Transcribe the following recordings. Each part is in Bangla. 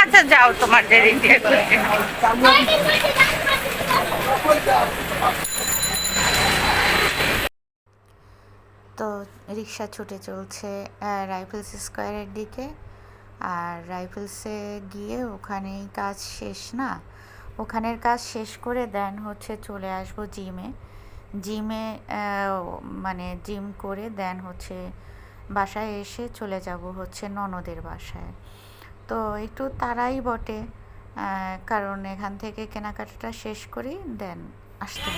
আচ্ছা যাও, তোমার দিয়ে তো রিক্সা ছুটে চলছে রাইফেলস স্কোয়ারের দিকে। আর রাইফেলসে গিয়ে ওখানেই কাজ শেষ না? ওখানের কাজ শেষ করে দেন হচ্ছে চলে আসব জিমে। জিমে মানে জিম করে দেন হচ্ছে বাসায় এসে চলে যাব হচ্ছে ননদের বাসায়। তো একটু তারাই বটে কারণ এখান থেকে কেনাকাটাটা শেষ করেই দেন আসতে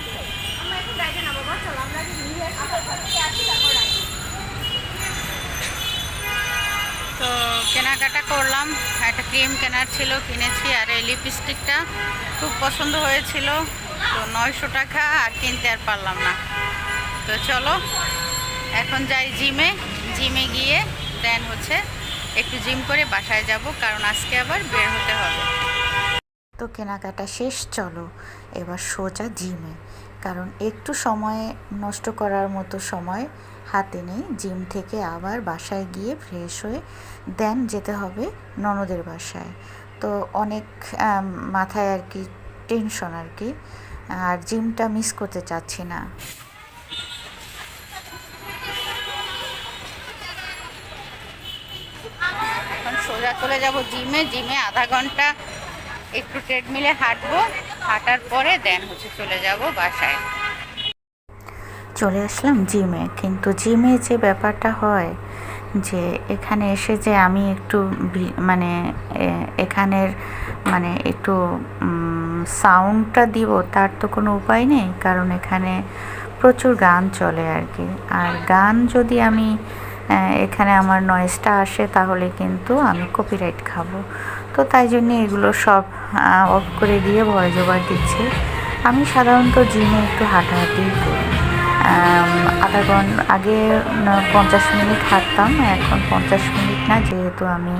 তো কেনাকাটা করলাম একটা ক্রিম কেনার ছিল কিনেছি আর এই লিপস্টিকটা খুব পছন্দ হয়েছিল। তো নয়শো টাকা আর কিনতে আর পারলাম না। তো চলো, এখন যাই জিমে। জিমে গিয়ে দেন হচ্ছে একটু জিম করে বাসায় যাব, কারণ আজকে আবার বের হতে হবে। তো কেনাকাটা শেষ, চলো এবার সোজা জিমে। কারণ একটু সময় নষ্ট করার মতো সময় হাতে নেই। জিম থেকে আবার বাসায় গিয়ে ফ্রেশ হয়ে দেন যেতে হবে ননদের বাসায়। তো অনেক মাথায় আর কি টেনশন আর কি। আর জিমটা মিস করতে চাচ্ছি না। এখন সোজা চলে যাব জিমে। জিমে আধা ঘণ্টা একটু ট্রেডমিলে হাঁটবো। হাঁটার পরে দেন হচ্ছে চলে যাব বাসায়। চলে আসলাম জিমে কিন্তু জিমে যে ব্যাপারটা হয় যে এখানে এসে যে আমি একটু মানে এখানের মানে একটু সাউন্ডটা দিব, তার তো কোনো উপায় নেই, কারণ এখানে প্রচুর গান চলে আর কি। আর গান যদি আমি এখানে আমার নয়েজটা আসে, তাহলে কিন্তু আমি কপিরাইট খাব। তো তাই জন্য এগুলো সব অফ করে দিয়ে ভয় জোগাড় দিচ্ছি। আমি সাধারণত জিমে একটু হাঁটাহাঁটি করি। আধা ঘণ্টা আগে পঞ্চাশ মিনিট হাঁটতাম, এখন পঞ্চাশ মিনিট না, যেহেতু আমি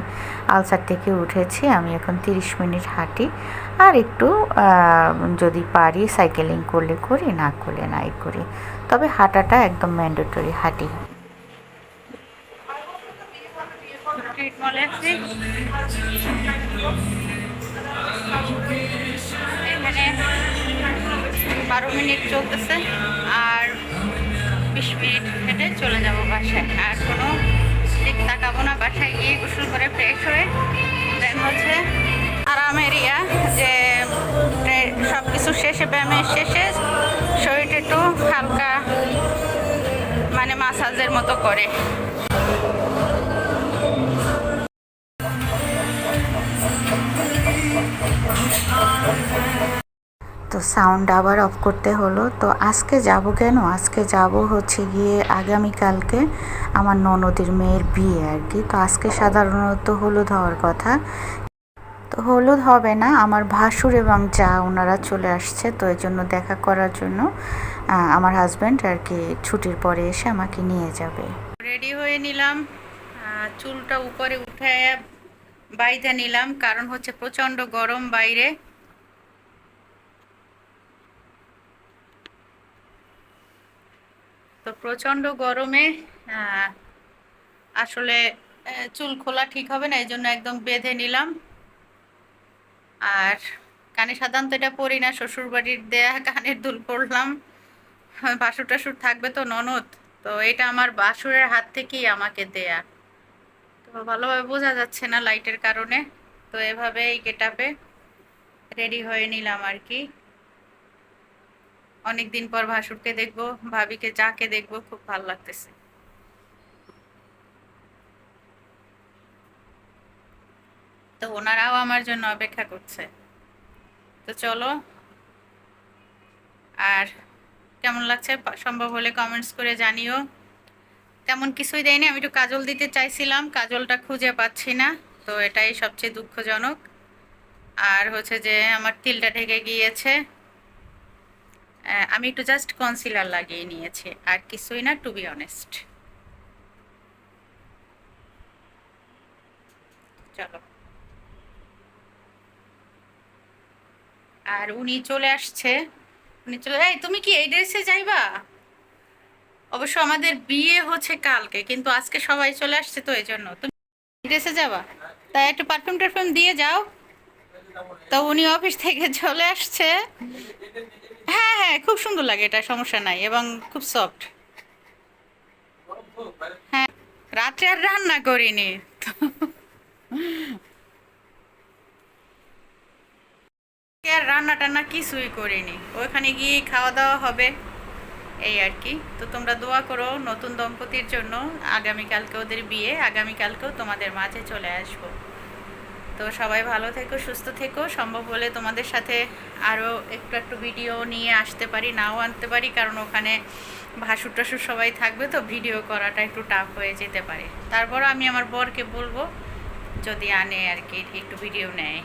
আলসার থেকে উঠেছি, আমি এখন তিরিশ মিনিট হাঁটি। আর একটু যদি পারি সাইকেলিং করলে করি, না করলে নাই করি। তবে হাঁটাটা একদম ম্যান্ডেটরি হাঁটি। বারো মিনিট চলতেছে, আর বিশ মিনিট হেঁটে চলে যাব বাসায়। আর কোনো দিক তাকাবো না, বাসায় গিয়ে গোসল করে ফ্রেশ হয়ে দেন হচ্ছে। আরাম এরিয়া যে সব কিছু শেষে, ব্যায়ামের শেষে শরীরটা একটু হালকা মানে মাসাজের মতো করে। সাউন্ড আবার অফ করতে হলো। তো আজকে যাব কেন? আজকে যাব হচ্ছে গিয়ে আগামীকালকে আমার ননদের মেয়ের বিয়ে আর কি। তো আজকে সাধারণত হলুদ হওয়ার কথা। তো হলুদ হবে না আমার ভাসুর এবং যা ওনারা চলে আসছে তো এই জন্য দেখা করার জন্য আমার হাজব্যান্ড আর কি ছুটির পরে এসে আমাকে নিয়ে যাবে। রেডি হয়ে নিলাম চুলটা উপরে উঠে বাইরে নিলাম কারণ হচ্ছে প্রচণ্ড গরম বাইরে। তো প্রচণ্ড গরমে আসলে চুল খোলা ঠিক হবে না এই জন্য একদম বেঁধে নিলাম। আর কানে সাধারণত এটা পরি না, শ্বশুরবাড়ির দেয়া কানের দুল পরলাম। বাসুর টাসুর থাকবে তো ননদ, তো এটা আমার বাসুরের হাত থেকেই আমাকে দেয়া। তো ভালোভাবে বোঝা যাচ্ছে না লাইটের কারণে, তো এভাবে এই গেটাপে রেডি হয়ে নিলাম আর কি। অনেক দিন পর ভাসুরকে দেখব, ভাবিকে যাকে দেখব, খুব ভালো লাগতেছে। তো ওনারাও আমার জন্য অপেক্ষা করছে। তো চলো। আর কেমন লাগছে? সম্ভব হলে কমেন্টস করে জানিও। তেমন কিছুই দেয়নি, আমি একটু কাজল দিতে চাইছিলাম, কাজলটা খুঁজে পাচ্ছি না, তো এটাই সবচেয়ে দুঃখজনক। আর হচ্ছে যে, আমার তিলটা ঢেকে গিয়েছে। আমি একটু জাস্ট কনসিলার লাগিয়ে নিয়েছি, আর কিছুই না টু বি অনেস্ট চলো। আর উনি চলে আসছে। উনি চলে, এই তুমি কি এই ড্রেসে যাইবা? অবশ্য আমাদের বিয়ে হচ্ছে কালকে, কিন্তু আজকে সবাই চলে আসছে তো, এই জন্য। তুমি ড্রেসে যাবা? তাই একটু পারফিউম টারফিউম দিয়ে যাও। তো উনি অফিস থেকে চলে আসছে। হ্যাঁ হ্যাঁ খুব সুন্দর লাগে এটা, সমস্যা নাই, এবং খুব সফট হ্যাঁ রাত্রে আর রান্না করিনি। আর রান্না টান্না কিছুই করিনি। ওইখানে গিয়ে খাওয়া দাওয়া হবে, এই আর কি। তো তোমরা দোয়া করো নতুন দম্পতির জন্য, আগামীকালকে ওদের বিয়ে, আগামীকালকেও তোমাদের মাঝে চলে আসব। তো সবাই ভালো থেকো, সুস্থ থেকো। সম্ভব হলে তোমাদের সাথে আরও একটু একটু ভিডিও নিয়ে আসতে পারি, নাও আনতে পারি, কারণ ওখানে ভাসুর টাসুর সবাই থাকবে তো ভিডিও করাটা একটু টাফ হয়ে যেতে পারে। তারপর আমি আমার বরকে বলব, যদি আনে আর কি একটু ভিডিও নেয়।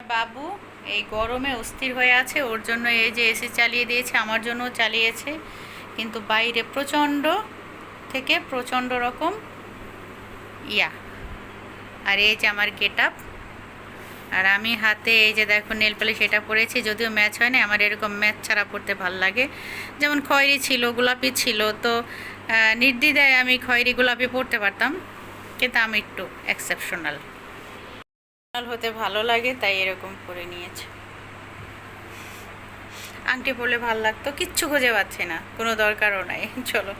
বাবু, এই গরমে অস্থির হয়ে আছে, ওর জন্য এই যে এসি চালিয়ে দিয়েছে, আমার জন্যও চালিয়েছে। কিন্তু বাইরে প্রচণ্ড থেকে প্রচণ্ড রকম ইয়া। আর এই যে আমার গেট আপ আর আমি হাতে এই যে দেখো নেল পালিশ এটা পরেছি, যদিও ম্যাচ হয় না আমার এরকম ম্যাচ ছাড়া পড়তে ভালো লাগে। যেমন খয়েরি ছিল, গোলাপি ছিল, তো নির্দ্বিধায় আমি খয়েরি গোলাপি পড়তে পারতাম, কিন্তু আমি একটু এক্সেপশনাল হতে ভালো লাগে, তাই এরকম করে নিয়েছে। আংটি পরলে ভালো লাগতো, কিচ্ছু খুঁজে পাচ্ছি না, কোনো দরকারও নাই, চলো।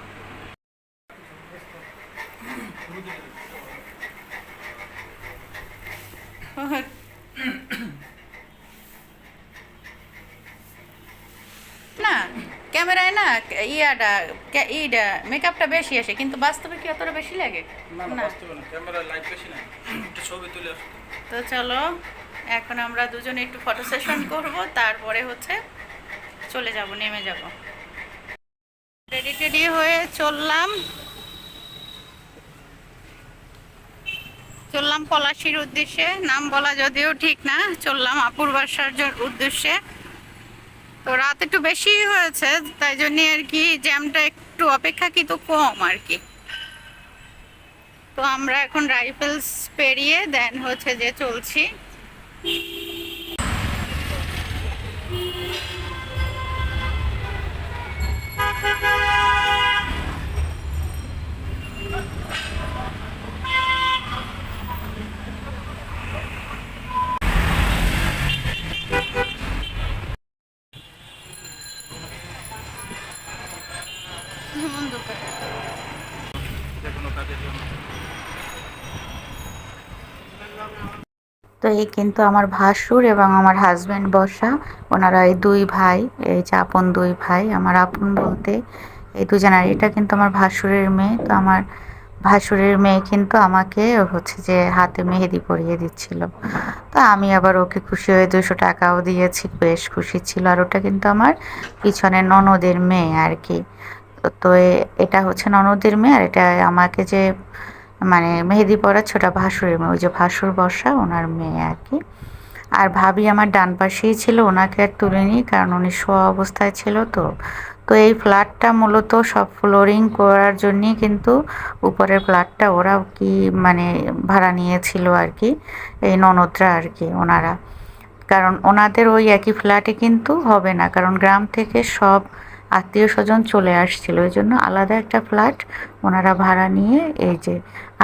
না ক্যামেরায় না ইয়াটা ইটা মেকআপটা বেশি আসে কিন্তু বাস্তবে কি অতটা বেশি লাগে? না না না। বাস্তবে না ক্যামেরা লাইট বেশি না ছবি তুলে তো চলো এখন আমরা দুজনে একটু ফটো সেশন করব তারপরে হচ্ছে চলে যাব নেমে যাব। রেডি টেডি হয়ে চললাম। চললাম পলাশির উদ্দেশ্যে। নাম বলা যদিও ঠিক না, চললাম আপুর বাসার উদ্দেশ্যে। তো রাত একটু বেশি হয়েছে, তাই জন্য আর কি জ্যামটা একটু অপেক্ষাকৃত কম আর কি। তো আমরা এখন রাইফেলস পেরিয়ে দেন হচ্ছে যে চলছি। অন্ধকার। যে কোনো কাজের জন্য তো এই কিন্তু আমার ভাসুর এবং আমার হাজব্যান্ড বসা। ওনারা এই দুই ভাই, এই যে আপন দুই ভাই, আমার আপন বলতে এই দুজনের। এটা কিন্তু আমার ভাসুরের মেয়ে, তো আমার ভাসুরের মেয়ে কিন্তু আমাকে হচ্ছে যে হাতে মেহেদি পরিয়ে দিচ্ছিল। তো আমি আবার ওকে খুশি হয়ে দুশো টাকাও দিয়েছি, বেশ খুশি ছিল। আর ওটা কিন্তু আমার পিছনে ননদের মেয়ে আর কি। তো- তো এটা হচ্ছে ননদের মেয়ে আর এটা আমাকে যে মানে মেহেদি পরা ছোটা ভাসুরের মেয়ে, ওই যে ভাসুর বসা ওনার মেয়ে আর কি। আর ভাবি আমার ডান পাশেই ছিল, ওনাকে আর তুলিনি কারণ উনি শোয়া অবস্থায় ছিল তো। তো এই ফ্ল্যাটটা মূলত সব ফ্লোরিং করার জন্যই কিন্তু উপরের ফ্ল্যাটটা ওরা কি মানে ভাড়া নিয়েছিল আর কি, এই ননদরা আর কি, ওনারা। কারণ ওনাদের ওই একই ফ্ল্যাটে কিন্তু হবে না, কারণ গ্রাম থেকে সব আত্মীয় স্বজন চলে আসছিল, ওই জন্য আলাদা একটা ফ্ল্যাট ওনারা ভাড়া নিয়ে এই যে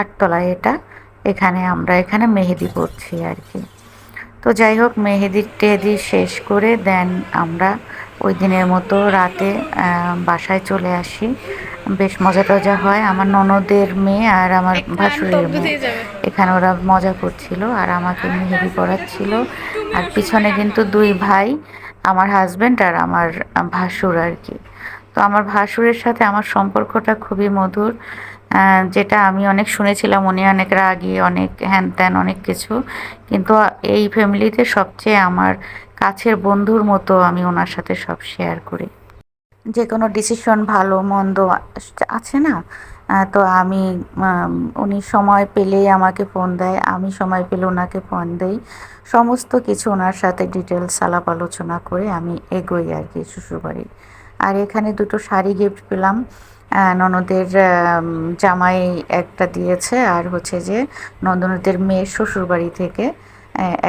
আটতলায় এটা। এখানে আমরা এখানে মেহেদি পড়ছি আর কি। তো যাই হোক মেহেদি টেহেদি শেষ করে দেন আমরা ওই দিনের মতো রাতে বাসায় চলে আসি। বেশ মজা টজা হয়। আমার ননদের মেয়ে আর আমার ভাসুরের মেয়ে। এখানে ওরা মজা করছিল আর আমাকে মেহেদি পড়াচ্ছিল। আর পিছনে কিন্তু দুই ভাই আমার হাজব্যান্ড আর আমার ভাসুর আর কি। তো আমার ভাসুরের সাথে আমার সম্পর্কটা খুবই মধুর। যেটা আমি অনেক শুনেছিলাম, উনি অনেক রাগী, অনেক হ্যান ত্যান, অনেক কিছু। কিন্তু এই ফ্যামিলিতে সবচেয়ে আমার কাছের বন্ধুর মতো আমি ওনার সাথে সব শেয়ার করি। যে কোনো ডিসিশন ভালো, মন্দ আছে না? তো আমি উনি সময় পেলেই আমাকে ফোন দেয়, আমি সময় পেলে ওনাকে ফোন দেই। সমস্ত কিছু ওনার সাথে ডিটেলস আলাপ আলোচনা করে আমি এগোই আর কি, শ্বশুরবাড়ি। আর এখানে দুটো শাড়ি গিফট পেলাম। ননদের জামাই একটা দিয়েছে, আর হচ্ছে যে নন্দনদের মেয়ের শ্বশুরবাড়ি থেকে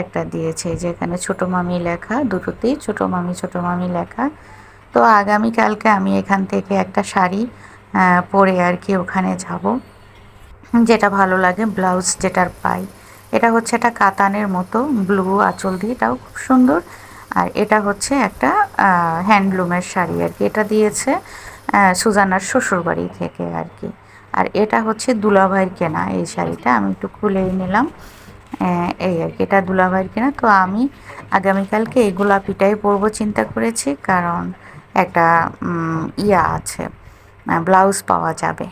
একটা দিয়েছে, যেখানে ছোটো মামি লেখা, দুটোতেই ছোটো মামি ছোটো মামি লেখা। তো আগামীকালকে আমি এখান থেকে একটা শাড়ি পরে আর কি ওখানে যাব। যেটা ভালো লাগে, ব্লাউজ যেটার পাই। এটা হচ্ছে একটা কাতানের মতো, ব্লু আঁচল দিয়ে, এটাও খুব সুন্দর। আর এটা হচ্ছে একটা হ্যান্ডলুমের শাড়ি আর কি। এটা দিয়েছে আহ, সুজানার শ্বশুরবাড়ি থেকে আর কি। আর এটা হচ্ছে দুলাভাইয়ের কেনা এই শাড়িটা। আমি একটু খুলেই নিলাম। এই আর কি এটা দুলাভাইয়ের কেনা। তো আমি আগামীকালকে এই গোলাপিটাই পরবো চিন্তা করেছি কারণ একটা ইয়া আছে ব্লাউজ পাওয়া যাবে।